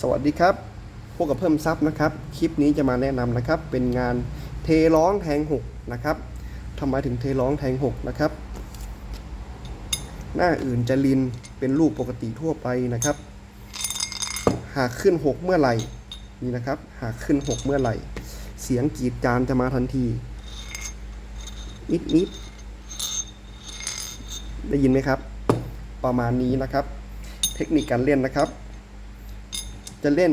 สวัสดีครับ พวกกับเพิ่มซับนะครับ คลิปนี้จะมาแนะนำนะครับ เป็นงานเทร้องแทงหกนะครับทำไมถึงเทร้องแทงหกนะครับ หน้าอื่นจะลินเป็นรูปปกติทั่วไปนะครับ หากขึ้นหกเมื่อไหร่ นี่นะครับ หากขึ้นหกเมื่อไหร่ เสียงกรีดจานจะมาทันที นิดนิด ได้ยินไหมครับ ประมาณนี้นะครับ เทคนิคการเล่นนะครับ จะเล่น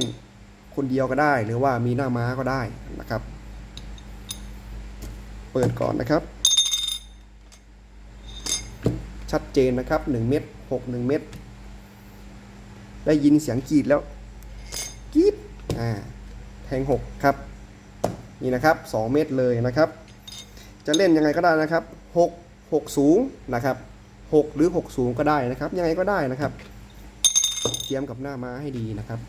คนเดียวก็ได้ หรือว่ามีหน้าม้าก็ได้นะครับ เปิดก่อนนะครับ ชัดเจนนะครับ 1 เม็ด6 1 เม็ดได้ยินเสียงกรีดแล้วกรีดอ่าแทง 6 ครับ นี่นะครับ 2 เม็ดเลยนะครับ จะเล่นยังไงก็ได้นะครับ 6 6 สูงนะครับ 6 หรือ 6 สูงก็ได้นะครับ ยังไงก็ได้นะครับเทียมกับหน้าม้าให้ดีนะครับ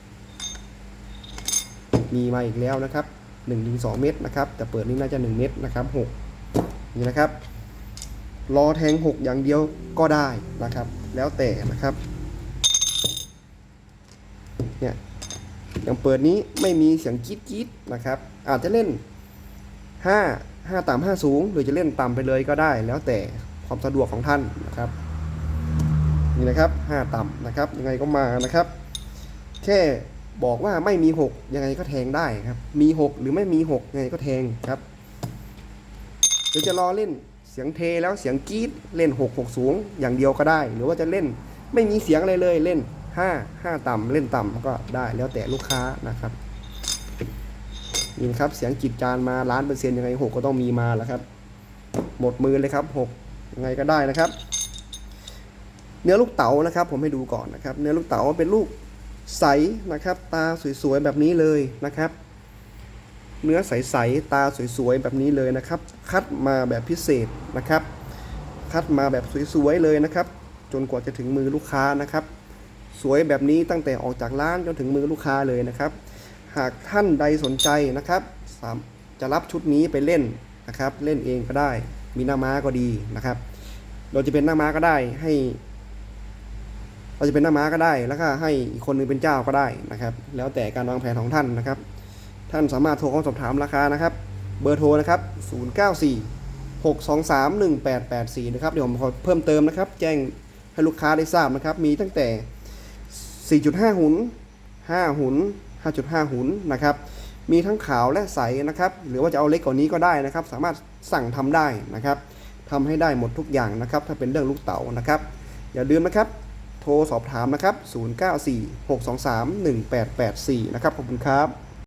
มีมาอีกแล้วนะครับ1-2 เม็ดนะครับ แต่เปิดนี่น่าจะ 1 เม็ดนะครับ6นี่นะครับรอแทง 6 อย่างเดียวก็ได้นะครับ แล้วแต่นะครับเนี่ยอย่างเปิดนี้ไม่มีเสียงจี๊ดจี๊ดนะครับ อาจจะเล่น 5 5ต่ำ5สูง หรือจะเล่นต่ำไปเลยก็ได้ แล้วแต่ความสะดวกของท่านนะครับนี่นะครับ 5 ต่ำนะครับยังไงก็มานะครับ แค่ บอกว่าไม่มี6ยังไงก็แทงได้ครับ มี6หรือไม่มี6ยังไงก็แทงครับหรือจะรอเล่นเสียงเทแล้วเสียงกรี๊ดเล่น6 6สูงอย่างเดียวก็ได้ หรือว่าจะเล่นไม่มีเสียงอะไรเลยเล่น5 5ต่ำเล่นต่ำก็ได้แล้วแต่ลูกค้านะครับนี่นะครับเสียงจิตจานมาล้านเปอร์เซ็นต์ยังไง6ก็ต้องมีมาแล้วครับ หมดมือเลยครับ6ยังไงก็ได้นะครับ เนื้อลูกเต๋านะครับ ผมให้ดูก่อนนะครับ เนื้อลูกเต๋าเป็นลูก ใสนะครับ ตาสวยๆแบบนี้เลยนะครับ เนื้อใสๆตาสวยๆแบบนี้เลยนะครับ คัดมาแบบพิเศษนะครับ คัดมาแบบสวยๆเลยนะครับ จนกว่าจะถึงมือลูกค้านะครับ สวยแบบนี้ตั้งแต่ออกจากร้านจนถึงมือลูกค้าเลยนะครับ หากท่านใดสนใจนะครับจะรับชุดนี้ไปเล่นนะครับ เล่นเองก็ได้ มีหน้าม้าก็ดีนะครับ เราจะเป็นหน้าม้าก็ได้ให้ เราจะเป็นหน้าม้าก็ได้ แล้วก็ให้อีกคนหนึงเป็นเจ้าก็ได้นะครับ แล้วแต่การวางแผนของท่านนะครับ ท่านสามารถโทรเข้าสอบถามราคานะครับ เบอร์โทรนะครับ 094 623 1884 นะครับ เดี๋ยวผมขอเพิ่มเติมนะครับ แจ้งให้ลูกค้าได้ทราบนะครับ มีตั้งแต่ 4.5 หุน 5 หุน 5.5 หุนนะครับ มีทั้งขาวและใสนะครับ หรือว่าจะเอาเล็กกว่านี้ก็ได้นะครับ สามารถสั่งทำได้นะครับทำให้ได้หมดทุกอย่างนะครับ ถ้าเป็นเรื่องลูกเต๋านะครับ อย่าลืมนะครับ โทรสอบถามนะครับ 094 623 1884 นะครับ ขอบคุณครับ